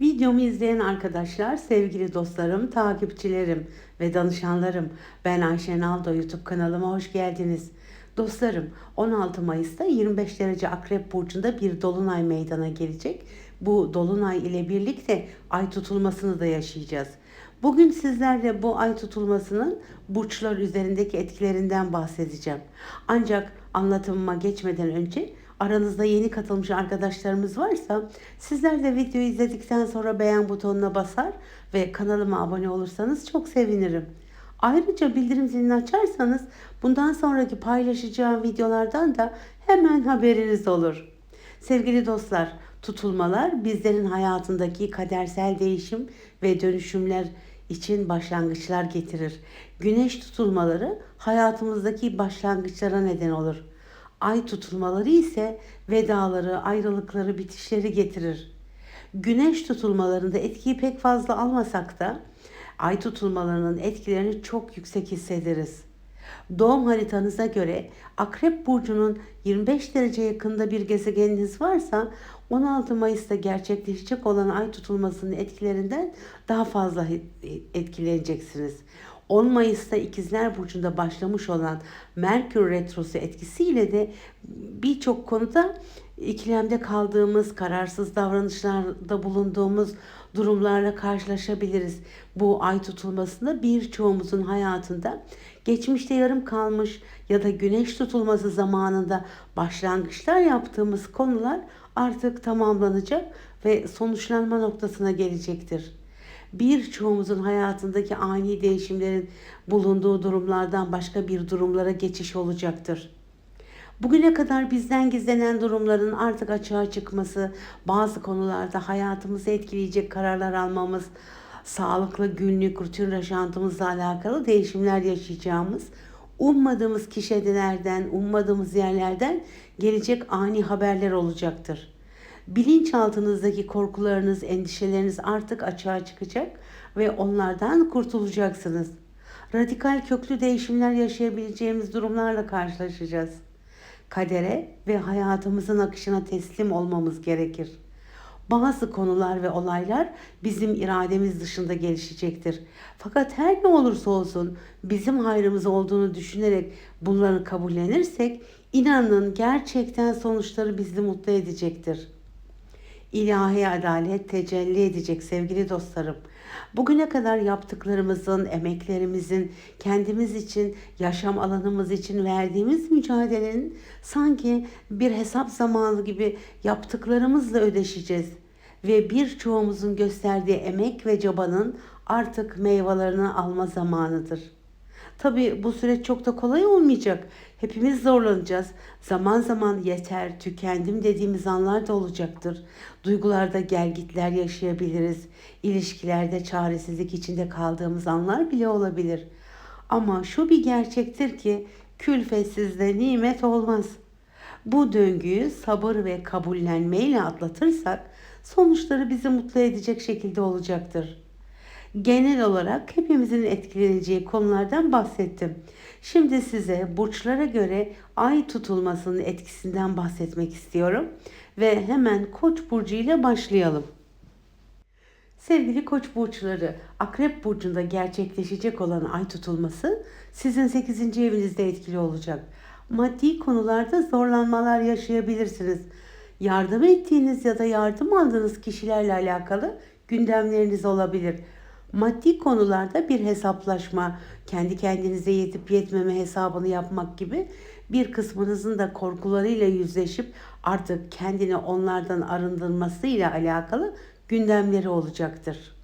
Videomu izleyen arkadaşlar, sevgili dostlarım, takipçilerim ve danışanlarım. Ben Ayşe Naldo YouTube kanalıma hoş geldiniz. Dostlarım, 16 Mayıs'ta 25 derece Akrep Burcu'nda bir dolunay meydana gelecek. Bu dolunay ile birlikte ay tutulmasını da yaşayacağız. Bugün sizlerle bu ay tutulmasının burçlar üzerindeki etkilerinden bahsedeceğim. Ancak anlatımıma geçmeden önce aranızda yeni katılmış arkadaşlarımız varsa sizler de videoyu izledikten sonra beğen butonuna basar ve kanalıma abone olursanız çok sevinirim. Ayrıca bildirim zilini açarsanız bundan sonraki paylaşacağım videolardan da hemen haberiniz olur. Sevgili dostlar, tutulmalar bizlerin hayatındaki kadersel değişim ve dönüşümler için başlangıçlar getirir. Güneş tutulmaları hayatımızdaki başlangıçlara neden olur. Ay tutulmaları ise vedaları, ayrılıkları, bitişleri getirir. Güneş tutulmalarında etkiyi pek fazla almasak da ay tutulmalarının etkilerini çok yüksek hissederiz. Doğum haritanıza göre Akrep Burcu'nun 25 derece yakında bir gezegeniniz varsa 16 Mayıs'ta gerçekleşecek olan ay tutulmasının etkilerinden daha fazla etkileneceksiniz. 10 Mayıs'ta İkizler Burcu'nda başlamış olan Merkür Retrosu etkisiyle de birçok konuda ikilemde kaldığımız, kararsız davranışlarda bulunduğumuz durumlarla karşılaşabiliriz. Bu ay tutulmasında birçoğumuzun hayatında geçmişte yarım kalmış ya da güneş tutulması zamanında başlangıçlar yaptığımız konular artık tamamlanacak ve sonuçlanma noktasına gelecektir birçoğumuzun hayatındaki ani değişimlerin bulunduğu durumlardan başka bir durumlara geçiş olacaktır. Bugüne kadar bizden gizlenen durumların artık açığa çıkması, bazı konularda hayatımızı etkileyecek kararlar almamız, sağlıklı günlük rutin yaşantımızla alakalı değişimler yaşayacağımız, ummadığımız kişilerden, ummadığımız yerlerden gelecek ani haberler olacaktır bilinçaltınızdaki korkularınız, endişeleriniz artık açığa çıkacak ve onlardan kurtulacaksınız. Radikal köklü değişimler yaşayabileceğimiz durumlarla karşılaşacağız. Kadere ve hayatımızın akışına teslim olmamız gerekir. Bazı konular ve olaylar bizim irademiz dışında gelişecektir. Fakat her ne olursa olsun bizim hayrımız olduğunu düşünerek bunları kabullenirsek inanın gerçekten sonuçları bizi mutlu edecektir ilahi adalet tecelli edecek sevgili dostlarım. Bugüne kadar yaptıklarımızın, emeklerimizin, kendimiz için, yaşam alanımız için verdiğimiz mücadelenin sanki bir hesap zamanı gibi yaptıklarımızla ödeşeceğiz. Ve birçoğumuzun gösterdiği emek ve cabanın artık meyvelerini alma zamanıdır. Tabi bu süreç çok da kolay olmayacak. Hepimiz zorlanacağız. Zaman zaman yeter, tükendim dediğimiz anlar da olacaktır. Duygularda gelgitler yaşayabiliriz. İlişkilerde çaresizlik içinde kaldığımız anlar bile olabilir. Ama şu bir gerçektir ki külfetsizde nimet olmaz. Bu döngüyü sabır ve kabullenmeyle atlatırsak sonuçları bizi mutlu edecek şekilde olacaktır genel olarak hepimizin etkileneceği konulardan bahsettim. Şimdi size burçlara göre ay tutulmasının etkisinden bahsetmek istiyorum ve hemen Koç burcu ile başlayalım. Sevgili Koç burçları, Akrep burcunda gerçekleşecek olan ay tutulması sizin 8. evinizde etkili olacak. Maddi konularda zorlanmalar yaşayabilirsiniz. Yardım ettiğiniz ya da yardım aldığınız kişilerle alakalı gündemleriniz olabilir maddi konularda bir hesaplaşma, kendi kendinize yetip yetmeme hesabını yapmak gibi bir kısmınızın da korkularıyla yüzleşip artık kendini onlardan arındırmasıyla alakalı gündemleri olacaktır.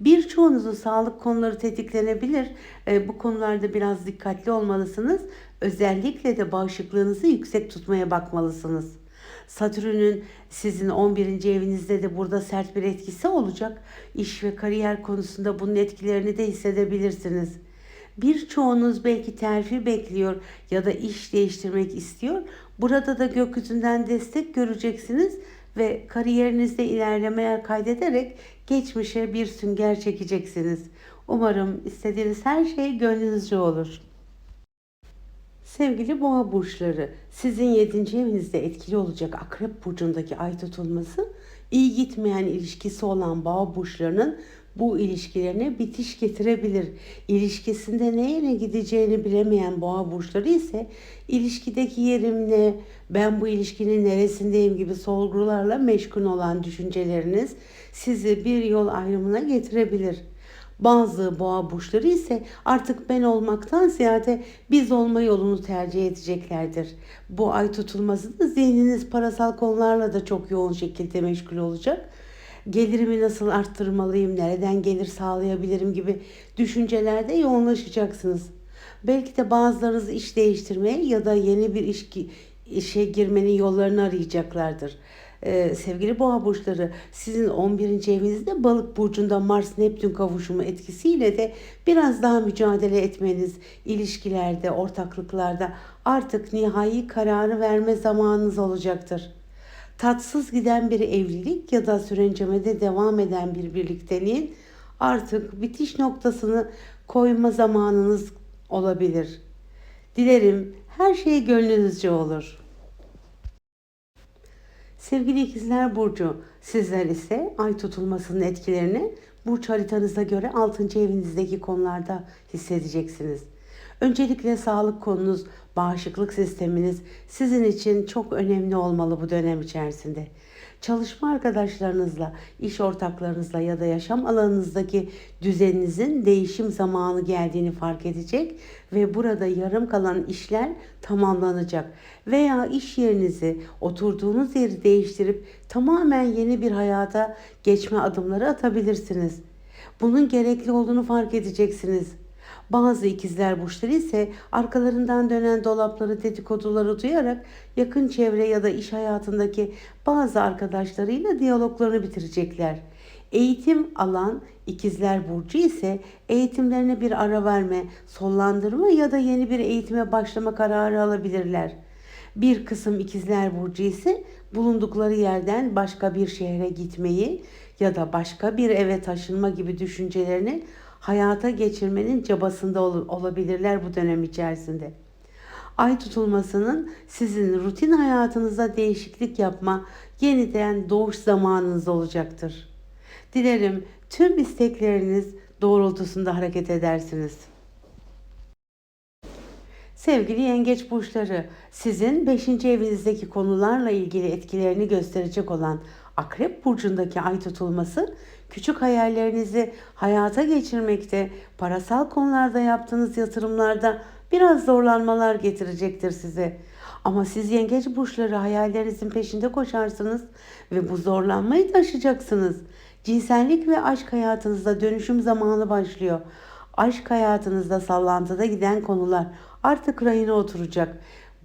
Birçoğunuzun sağlık konuları tetiklenebilir. E, bu konularda biraz dikkatli olmalısınız. Özellikle de bağışıklığınızı yüksek tutmaya bakmalısınız. Satürn'ün sizin 11. evinizde de burada sert bir etkisi olacak. İş ve kariyer konusunda bunun etkilerini de hissedebilirsiniz. Birçoğunuz belki terfi bekliyor ya da iş değiştirmek istiyor. Burada da gökyüzünden destek göreceksiniz ve kariyerinizde ilerlemeler kaydederek geçmişe bir sünger çekeceksiniz. Umarım istediğiniz her şey gönlünüzce olur. Sevgili boğa burçları, sizin 7. evinizde etkili olacak akrep burcundaki ay tutulması iyi gitmeyen ilişkisi olan boğa burçlarının bu ilişkilerine bitiş getirebilir. İlişkisinde ne yere gideceğini bilemeyen boğa burçları ise ilişkideki yerim ne, ben bu ilişkinin neresindeyim gibi sorgularla meşgul olan düşünceleriniz sizi bir yol ayrımına getirebilir. Bazı boğa burçları ise artık ben olmaktan ziyade biz olma yolunu tercih edeceklerdir. Bu ay tutulmasında zihniniz parasal konularla da çok yoğun şekilde meşgul olacak. Gelirimi nasıl arttırmalıyım, nereden gelir sağlayabilirim gibi düşüncelerde yoğunlaşacaksınız. Belki de bazılarınız iş değiştirmeye ya da yeni bir iş, işe girmenin yollarını arayacaklardır. Ee, sevgili boğa burçları sizin 11. evinizde balık burcunda Mars Neptün kavuşumu etkisiyle de biraz daha mücadele etmeniz ilişkilerde, ortaklıklarda artık nihai kararı verme zamanınız olacaktır. Tatsız giden bir evlilik ya da sürencemede devam eden bir birlikteliğin artık bitiş noktasını koyma zamanınız olabilir. Dilerim her şey gönlünüzce olur. Sevgili ikizler Burcu, sizler ise ay tutulmasının etkilerini burç haritanıza göre 6. evinizdeki konularda hissedeceksiniz. Öncelikle sağlık konunuz, bağışıklık sisteminiz sizin için çok önemli olmalı bu dönem içerisinde. Çalışma arkadaşlarınızla, iş ortaklarınızla ya da yaşam alanınızdaki düzeninizin değişim zamanı geldiğini fark edecek ve burada yarım kalan işler tamamlanacak veya iş yerinizi, oturduğunuz yeri değiştirip tamamen yeni bir hayata geçme adımları atabilirsiniz. Bunun gerekli olduğunu fark edeceksiniz. Bazı ikizler burçları ise arkalarından dönen dolapları dedikoduları duyarak yakın çevre ya da iş hayatındaki bazı arkadaşlarıyla diyaloglarını bitirecekler. Eğitim alan ikizler burcu ise eğitimlerine bir ara verme, sonlandırma ya da yeni bir eğitime başlama kararı alabilirler. Bir kısım ikizler burcu ise bulundukları yerden başka bir şehre gitmeyi ya da başka bir eve taşınma gibi düşüncelerini hayata geçirmenin çabasında ol- olabilirler bu dönem içerisinde. Ay tutulmasının sizin rutin hayatınızda değişiklik yapma, yeniden doğuş zamanınız olacaktır. Dilerim tüm istekleriniz doğrultusunda hareket edersiniz. Sevgili yengeç burçları, sizin 5. evinizdeki konularla ilgili etkilerini gösterecek olan Akrep burcundaki ay tutulması küçük hayallerinizi hayata geçirmekte, parasal konularda yaptığınız yatırımlarda biraz zorlanmalar getirecektir size. Ama siz yengeç burçları hayallerinizin peşinde koşarsınız ve bu zorlanmayı taşıyacaksınız. Cinsellik ve aşk hayatınızda dönüşüm zamanı başlıyor. Aşk hayatınızda sallantıda giden konular artık rayına oturacak.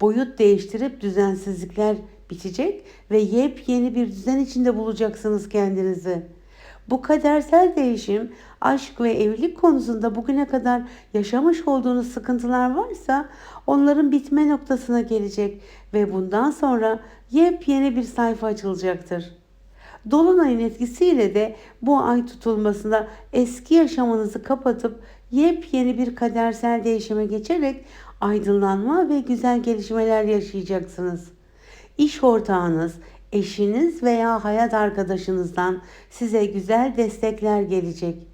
Boyut değiştirip düzensizlikler bitecek ve yepyeni bir düzen içinde bulacaksınız kendinizi. Bu kadersel değişim aşk ve evlilik konusunda bugüne kadar yaşamış olduğunuz sıkıntılar varsa onların bitme noktasına gelecek ve bundan sonra yepyeni bir sayfa açılacaktır. Dolunayın etkisiyle de bu ay tutulmasında eski yaşamınızı kapatıp yepyeni bir kadersel değişime geçerek aydınlanma ve güzel gelişmeler yaşayacaksınız. İş ortağınız, eşiniz veya hayat arkadaşınızdan size güzel destekler gelecek.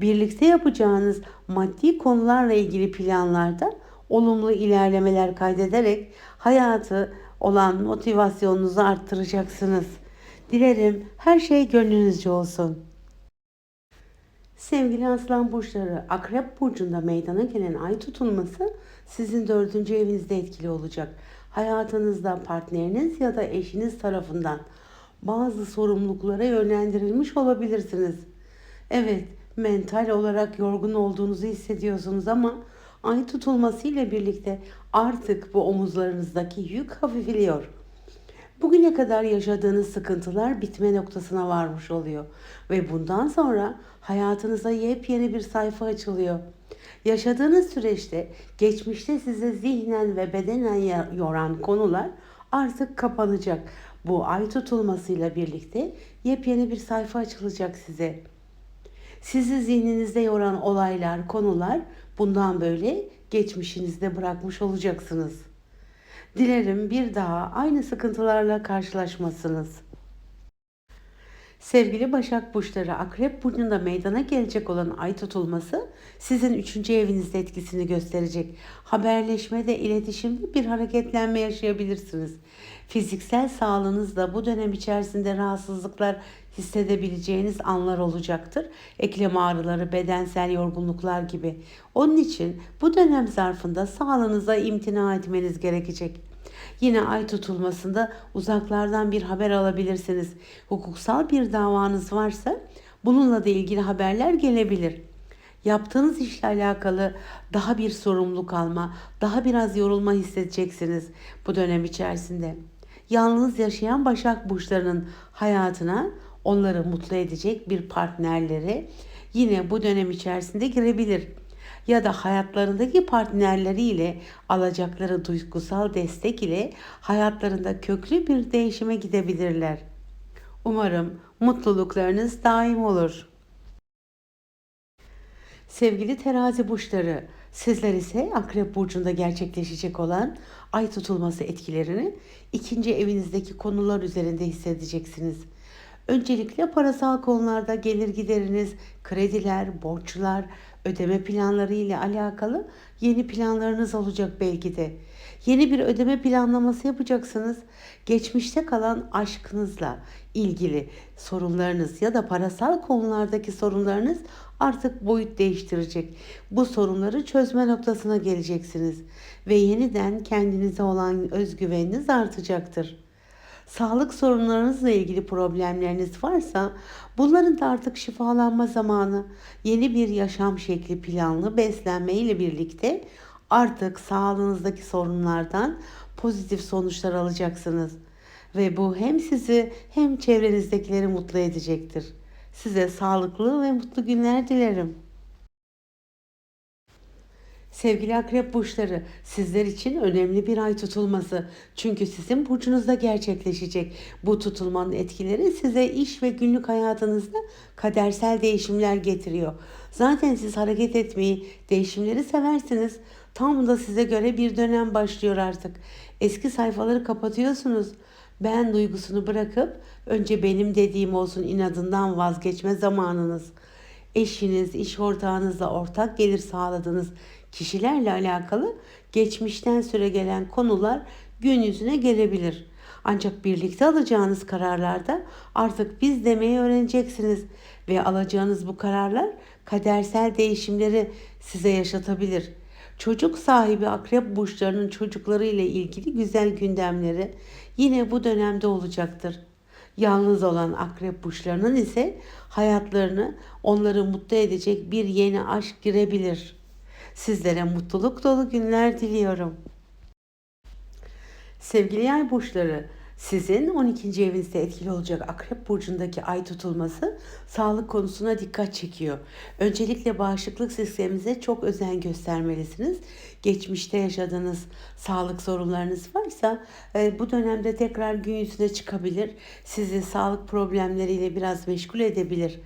Birlikte yapacağınız maddi konularla ilgili planlarda olumlu ilerlemeler kaydederek hayatı olan motivasyonunuzu arttıracaksınız. Dilerim her şey gönlünüzce olsun. Sevgili aslan burçları, akrep burcunda meydana gelen ay tutulması sizin dördüncü evinizde etkili olacak. Hayatınızda partneriniz ya da eşiniz tarafından bazı sorumluluklara yönlendirilmiş olabilirsiniz. Evet, mental olarak yorgun olduğunuzu hissediyorsunuz ama ay tutulması ile birlikte artık bu omuzlarınızdaki yük hafifliyor. Bugüne kadar yaşadığınız sıkıntılar bitme noktasına varmış oluyor ve bundan sonra hayatınıza yepyeni bir sayfa açılıyor. Yaşadığınız süreçte geçmişte size zihnen ve bedenen yoran konular artık kapanacak. Bu ay tutulmasıyla birlikte yepyeni bir sayfa açılacak size. Sizi zihninizde yoran olaylar, konular bundan böyle geçmişinizde bırakmış olacaksınız. Dilerim bir daha aynı sıkıntılarla karşılaşmasınız. Sevgili Başak Burçları, Akrep Burcu'nda meydana gelecek olan ay tutulması sizin üçüncü evinizde etkisini gösterecek. Haberleşmede, iletişimde bir hareketlenme yaşayabilirsiniz. Fiziksel sağlığınızda bu dönem içerisinde rahatsızlıklar hissedebileceğiniz anlar olacaktır. Eklem ağrıları, bedensel yorgunluklar gibi. Onun için bu dönem zarfında sağlığınıza imtina etmeniz gerekecek. Yine ay tutulmasında uzaklardan bir haber alabilirsiniz. Hukuksal bir davanız varsa bununla da ilgili haberler gelebilir. Yaptığınız işle alakalı daha bir sorumluluk alma, daha biraz yorulma hissedeceksiniz bu dönem içerisinde. Yalnız yaşayan Başak burçlarının hayatına onları mutlu edecek bir partnerleri yine bu dönem içerisinde girebilir ya da hayatlarındaki partnerleriyle alacakları duygusal destek ile hayatlarında köklü bir değişime gidebilirler. Umarım mutluluklarınız daim olur. Sevgili terazi burçları, sizler ise akrep burcunda gerçekleşecek olan ay tutulması etkilerini ikinci evinizdeki konular üzerinde hissedeceksiniz. Öncelikle parasal konularda gelir gideriniz, krediler, borçlar, ödeme planları ile alakalı yeni planlarınız olacak belki de. Yeni bir ödeme planlaması yapacaksınız. Geçmişte kalan aşkınızla ilgili sorunlarınız ya da parasal konulardaki sorunlarınız artık boyut değiştirecek. Bu sorunları çözme noktasına geleceksiniz ve yeniden kendinize olan özgüveniniz artacaktır sağlık sorunlarınızla ilgili problemleriniz varsa bunların da artık şifalanma zamanı. Yeni bir yaşam şekli planlı beslenme ile birlikte artık sağlığınızdaki sorunlardan pozitif sonuçlar alacaksınız. Ve bu hem sizi hem çevrenizdekileri mutlu edecektir. Size sağlıklı ve mutlu günler dilerim. Sevgili akrep burçları, sizler için önemli bir ay tutulması. Çünkü sizin burcunuzda gerçekleşecek. Bu tutulmanın etkileri size iş ve günlük hayatınızda kadersel değişimler getiriyor. Zaten siz hareket etmeyi, değişimleri seversiniz. Tam da size göre bir dönem başlıyor artık. Eski sayfaları kapatıyorsunuz. Ben duygusunu bırakıp önce benim dediğim olsun inadından vazgeçme zamanınız. Eşiniz, iş ortağınızla ortak gelir sağladığınız kişilerle alakalı geçmişten süre gelen konular gün yüzüne gelebilir. Ancak birlikte alacağınız kararlarda artık biz demeyi öğreneceksiniz ve alacağınız bu kararlar kadersel değişimleri size yaşatabilir. Çocuk sahibi akrep burçlarının çocukları ile ilgili güzel gündemleri yine bu dönemde olacaktır. Yalnız olan akrep burçlarının ise hayatlarını onları mutlu edecek bir yeni aşk girebilir.'' Sizlere mutluluk dolu günler diliyorum. Sevgili yay burçları, sizin 12. evinizde etkili olacak Akrep burcundaki ay tutulması sağlık konusuna dikkat çekiyor. Öncelikle bağışıklık sisteminize çok özen göstermelisiniz. Geçmişte yaşadığınız sağlık sorunlarınız varsa e, bu dönemde tekrar gün yüzüne çıkabilir. Sizi sağlık problemleriyle biraz meşgul edebilir.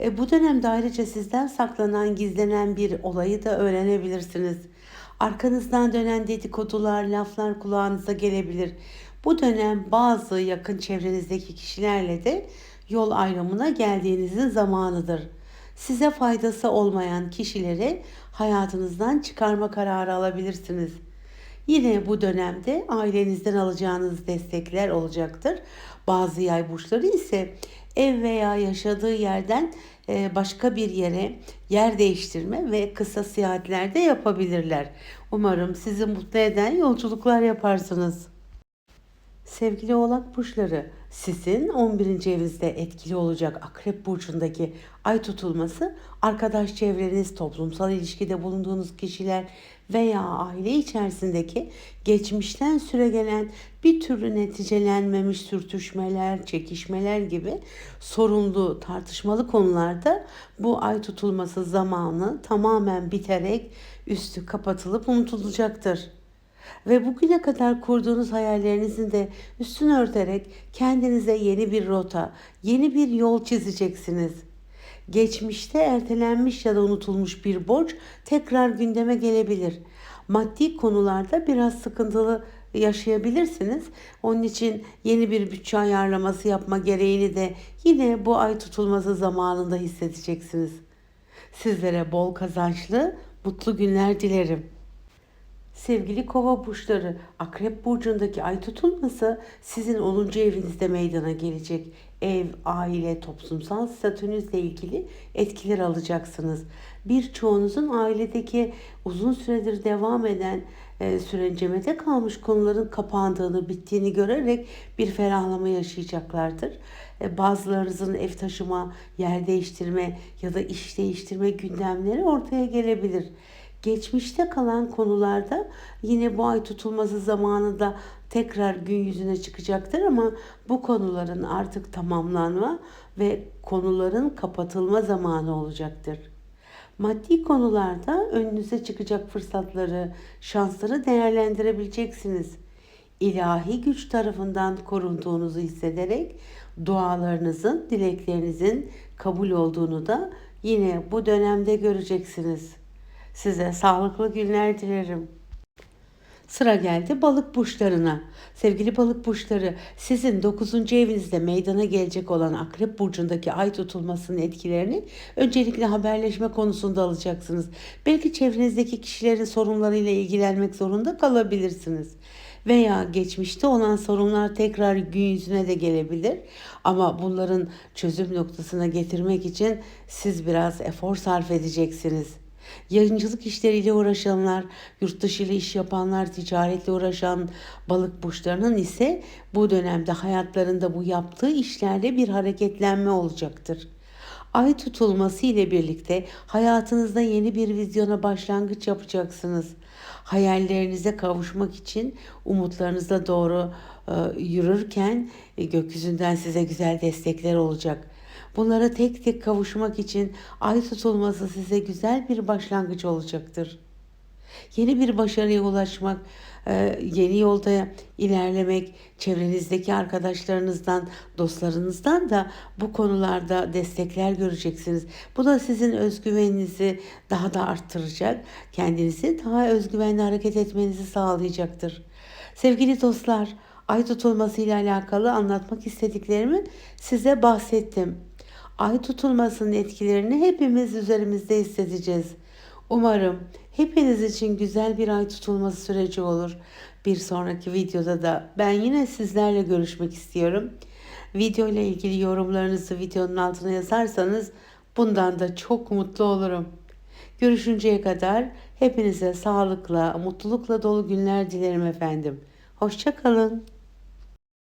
E, bu dönemde ayrıca sizden saklanan, gizlenen bir olayı da öğrenebilirsiniz. Arkanızdan dönen dedikodular, laflar kulağınıza gelebilir. Bu dönem bazı yakın çevrenizdeki kişilerle de yol ayrımına geldiğinizin zamanıdır. Size faydası olmayan kişileri hayatınızdan çıkarma kararı alabilirsiniz. Yine bu dönemde ailenizden alacağınız destekler olacaktır. Bazı yay burçları ise ev veya yaşadığı yerden e, başka bir yere yer değiştirme ve kısa seyahatler yapabilirler. Umarım sizi mutlu eden yolculuklar yaparsınız. Sevgili oğlak burçları, sizin 11. evinizde etkili olacak Akrep burcundaki ay tutulması arkadaş çevreniz, toplumsal ilişkide bulunduğunuz kişiler veya aile içerisindeki geçmişten süre gelen bir türlü neticelenmemiş sürtüşmeler, çekişmeler gibi sorunlu, tartışmalı konularda bu ay tutulması zamanı tamamen biterek üstü kapatılıp unutulacaktır. Ve bugüne kadar kurduğunuz hayallerinizin de üstünü örterek kendinize yeni bir rota, yeni bir yol çizeceksiniz. Geçmişte ertelenmiş ya da unutulmuş bir borç tekrar gündeme gelebilir. Maddi konularda biraz sıkıntılı yaşayabilirsiniz. Onun için yeni bir bütçe ayarlaması yapma gereğini de yine bu ay tutulması zamanında hissedeceksiniz. Sizlere bol kazançlı, mutlu günler dilerim. Sevgili kova burçları, akrep burcundaki ay tutulması sizin 10. evinizde meydana gelecek. Ev, aile, toplumsal statünüzle ilgili etkiler alacaksınız. Birçoğunuzun ailedeki uzun süredir devam eden e, sürencemede kalmış konuların kapandığını, bittiğini görerek bir ferahlama yaşayacaklardır. E, bazılarınızın ev taşıma, yer değiştirme ya da iş değiştirme gündemleri ortaya gelebilir. Geçmişte kalan konularda yine bu ay tutulması zamanında tekrar gün yüzüne çıkacaktır ama bu konuların artık tamamlanma ve konuların kapatılma zamanı olacaktır. Maddi konularda önünüze çıkacak fırsatları, şansları değerlendirebileceksiniz. İlahi güç tarafından korunduğunuzu hissederek dualarınızın, dileklerinizin kabul olduğunu da yine bu dönemde göreceksiniz. Size sağlıklı günler dilerim. Sıra geldi balık burçlarına. Sevgili balık burçları, sizin 9. evinizde meydana gelecek olan Akrep burcundaki ay tutulmasının etkilerini öncelikle haberleşme konusunda alacaksınız. Belki çevrenizdeki kişilerin sorunlarıyla ilgilenmek zorunda kalabilirsiniz. Veya geçmişte olan sorunlar tekrar gün yüzüne de gelebilir. Ama bunların çözüm noktasına getirmek için siz biraz efor sarf edeceksiniz. Yayıncılık işleriyle uğraşanlar, yurt ile iş yapanlar, ticaretle uğraşan balık burçlarının ise bu dönemde hayatlarında bu yaptığı işlerle bir hareketlenme olacaktır. Ay tutulması ile birlikte hayatınızda yeni bir vizyona başlangıç yapacaksınız. Hayallerinize kavuşmak için umutlarınıza doğru e, yürürken e, gökyüzünden size güzel destekler olacak. Bunlara tek tek kavuşmak için ay tutulması size güzel bir başlangıç olacaktır. Yeni bir başarıya ulaşmak, e, yeni yolda ilerlemek, çevrenizdeki arkadaşlarınızdan, dostlarınızdan da bu konularda destekler göreceksiniz. Bu da sizin özgüveninizi daha da arttıracak, kendinizi daha özgüvenli hareket etmenizi sağlayacaktır. Sevgili dostlar, ay tutulması ile alakalı anlatmak istediklerimi size bahsettim. Ay tutulmasının etkilerini hepimiz üzerimizde hissedeceğiz. Umarım hepiniz için güzel bir ay tutulması süreci olur. Bir sonraki videoda da ben yine sizlerle görüşmek istiyorum. Video ile ilgili yorumlarınızı videonun altına yazarsanız bundan da çok mutlu olurum. Görüşünceye kadar hepinize sağlıkla, mutlulukla dolu günler dilerim efendim. Hoşçakalın.